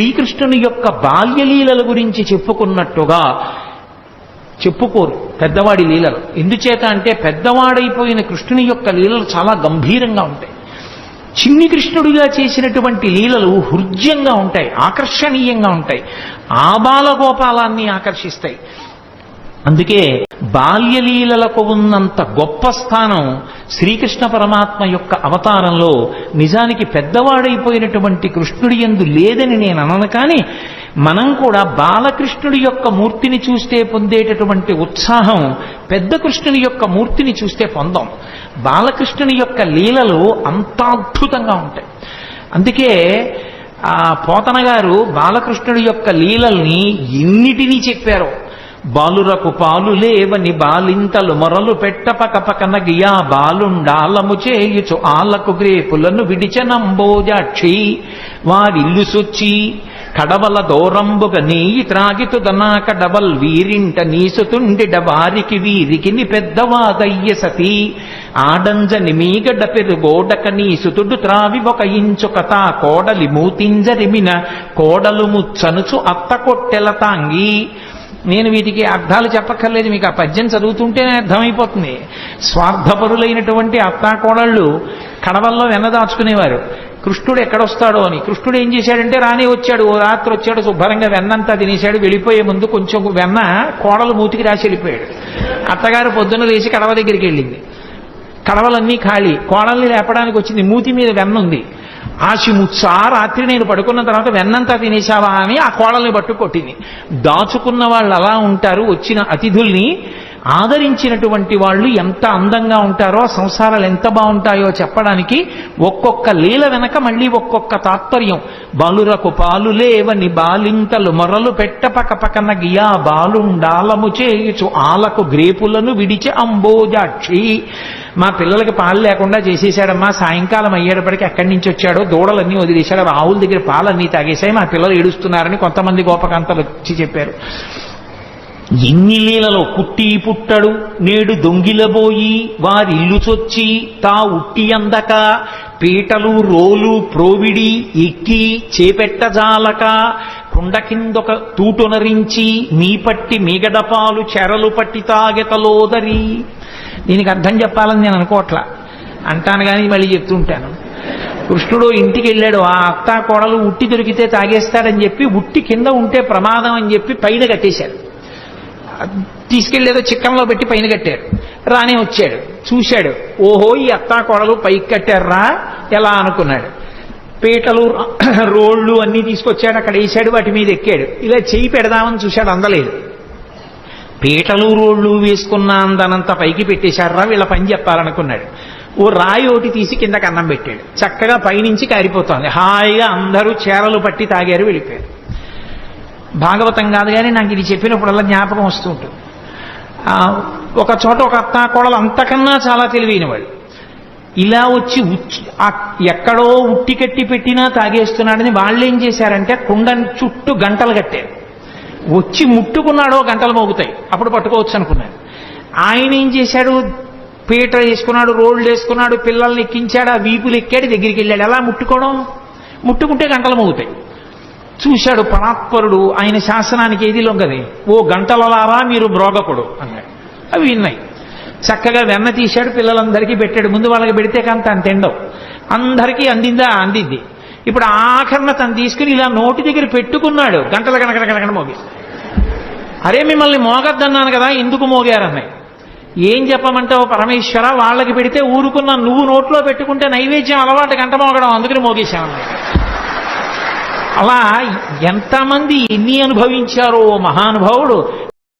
శ్రీకృష్ణుని యొక్క బాల్యలీలల గురించి చెప్పుకున్నట్టుగా చెప్పుకోరు పెద్దవాడి లీలలు. ఎందుచేత అంటే పెద్దవాడైపోయిన కృష్ణుని యొక్క లీలలు చాలా గంభీరంగా ఉంటాయి. చిన్ని కృష్ణుడిగా చేసినటువంటి లీలలు హృద్యంగా ఉంటాయి ఆకర్షణీయంగా ఉంటాయి. ఆ బాలగోపాలాన్ని ఆకర్షిస్తాయి. అందుకే బాల్యలీలలకు ఉన్నంత గొప్ప స్థానం శ్రీకృష్ణ పరమాత్మ యొక్క అవతారంలో నిజానికి పెద్దవాడైపోయినటువంటి కృష్ణుడి ఎందు లేదని నేను అనను కానీ మనం కూడా బాలకృష్ణుడి యొక్క మూర్తిని చూస్తే పొందేటటువంటి ఉత్సాహం పెద్ద కృష్ణుని యొక్క మూర్తిని చూస్తే పొందాం. బాలకృష్ణుని యొక్క లీలలు అంత అద్భుతంగా ఉంటాయి. అందుకే ఆ పోతన గారు బాలకృష్ణుడి యొక్క లీలల్ని ఎన్నిటినీ చెప్పారో బాలురకు పాలు లేవని బాలింతలు మొరలు పెట్ట పకపకన గియా బాలుండాలము చేయుచు ఆలకు గ్రేపులను విడిచనంబోజాక్షి వారిల్లు సుచ్చి కడవల దూరంబుగ నీయి త్రాగితుదనా కడవల్ వీరింట నీసుతుండిడ వారికి వీరికి ని పెద్దవాదయ్య సతీ. ఆడంజని మీగడ పెరుగోడక నీసుతుడు త్రావి ఒక ఇంచు కథా కోడలి మూతింజరిమిన కోడలు ముచ్చనుచు అత్త కొట్టెల తాంగి. నేను వీటికి అర్థాలు చెప్పక్కర్లేదు మీకు ఆ పద్యం చదువుతుంటేనే అర్థమైపోతుంది. స్వార్థపరులైనటువంటి అత్తాకోడళ్ళు కడవల్లో వెన్న దాచుకునేవారు. కృష్ణుడు ఎక్కడొస్తాడో అని. కృష్ణుడు ఏం చేశాడంటే రానే వచ్చాడు. ఓ రాత్రి వచ్చాడు శుభ్రంగా వెన్నంతా తినేశాడు వెళ్ళిపోయే ముందు కొంచెం వెన్న కోడలు మూతికి రాసి వెళ్ళిపోయాడు. అత్తగారు పొద్దున్న లేచి కడవ దగ్గరికి వెళ్ళింది. కడవలన్నీ ఖాళీ. కోడల్ని లేపడానికి వచ్చింది. మూతి మీద వెన్న ఉంది. ఆశిముత్స రాత్రి నేను పడుకున్న తర్వాత వెన్నంతా తినేశావా అని ఆ కోడల్ని పట్టు కొట్టింది. దాచుకున్న వాళ్ళు అలా ఉంటారు వచ్చిన అతిథుల్ని ఆదరించినటువంటి వాళ్ళు ఎంత అందంగా ఉంటారో సంసారాలు ఎంత బాగుంటాయో చెప్పడానికి ఒక్కొక్క లీల వెనక మళ్ళీ ఒక్కొక్క తాత్పర్యం. బాలురకు పాలు లేవని బాలింతలు మొరలు పెట్టపక పక్కన గియా బాలుండాలము చేయుచు ఆలకు గ్రేపులను విడిచి అంబోజాక్షి. మా పిల్లలకి పాలు లేకుండా చేసేసాడమ్మా. సాయంకాలం అయ్యేటప్పటికి ఎక్కడి నుంచి వచ్చాడో దూడలన్నీ వదిలేశాడు. ఆవుల దగ్గర పాలన్నీ తాగేశాయి. మా పిల్లలు ఏడుస్తున్నారని కొంతమంది గోపకాంతలు వచ్చి చెప్పారు. ఎన్ని లీలలో పుట్టి పుట్టడు నేడు దొంగిలబోయి వారిల్లు చొచ్చి తా ఉట్టి అందక పీటలు రోలు ప్రోవిడి ఎక్కి చేపెట్టజాలక కుండ కిందొక తూటునరించి మీ పట్టి మిగడపాలు చెరలు పట్టి తాగెతలోదరి దీనికి అర్థం చెప్పాలని నేను అనుకోవట్లా. అంటాను కానీ మళ్ళీ చెప్తుంటాను. కృష్ణుడు ఇంటికి వెళ్ళాడు. ఆ అత్త కోడలు ఉట్టి దొరికితే తాగేస్తాడని చెప్పి ఉట్టి కింద ఉంటే ప్రమాదం అని చెప్పి పైన కట్టేశాడు. తీసుకెళ్ళేదో చిక్కంలో పెట్టి పైన కట్టారు రానే వచ్చాడు. చూశాడు. ఓహో ఈ అత్తా కోడలు పైకి కట్టారా? ఎలా అనుకున్నాడు. పీటలు రోళ్ళు అన్నీ తీసుకొచ్చాడు. అక్కడ వేసాడు వాటి మీద ఎక్కాడు. ఇలా చేయి పెడదామని చూశాడు. అందలేదు. పీటలు రోళ్ళు వేసుకున్న అందనంత పైకి పెట్టేశారా వీళ్ళ పని చెప్పాలనుకున్నాడు. ఓ రాయి ఒకటి తీసి కిందకి అన్నం పెట్టాడు. చక్కగా పైనుంచి కారిపోతోంది. హాయిగా అందరూ చీరలు పట్టి తాగారు వెళ్ళిపోయారు. భాగవతం కాదు కానీ నాకు ఇది చెప్పినప్పుడల్లా జ్ఞాపకం వస్తూ ఉంటుంది. ఒక చోట ఒక అత్త కోడలు అంతకన్నా చాలా తెలివైన వాళ్ళు ఇలా వచ్చి ఎక్కడో ఉట్టి కట్టి పెట్టినా తాగేస్తున్నాడని వాళ్ళు ఏం చేశారంటే కుండని చుట్టూ గంటలు కట్టారు. వచ్చి ముట్టుకున్నాడో గంటలు మోగుతాయి. అప్పుడు పట్టుకోవచ్చు అనుకున్నాడు ఆయన ఏం చేశాడు? పీట వేసుకున్నాడు రోడ్లు వేసుకున్నాడు పిల్లల్ని ఎక్కించాడు ఆ వీపులు ఎక్కాడు దగ్గరికి వెళ్ళాడు. ఎలా ముట్టుకోవడం? ముట్టుకుంటే గంటలు మోగుతాయి. చూశాడు పరాత్పరుడు ఆయన శాసనానికి ఏది లొంగది? ఓ గంటలలారా మీరు బ్రోగకుడు అన్నాడు. అవి విన్నాయి. చక్కగా వెన్న తీశాడు పిల్లలందరికీ పెట్టాడు. ముందు వాళ్ళకి పెడితే కంత తను తిండవు. అందరికీ అందిందా? అందింది ఇప్పుడు ఆఖరణ తను తీసుకుని ఇలా నోటి దగ్గర పెట్టుకున్నాడు. గంటల గణకడ గణకడ మోగి. అరే మిమ్మల్ని మోగద్దన్నాను కదా ఎందుకు మోగారన్నాయి ఏం చెప్పమంటావు పరమేశ్వర? వాళ్ళకి పెడితే ఊరుకున్న నువ్వు నోట్లో పెట్టుకుంటే నైవేద్యం అలవాటు గంట మోగడం అందుకని మోగేశామన్నాయి అలా ఎంతమంది ఎన్ని అనుభవించారో ఓ మహానుభావుడు.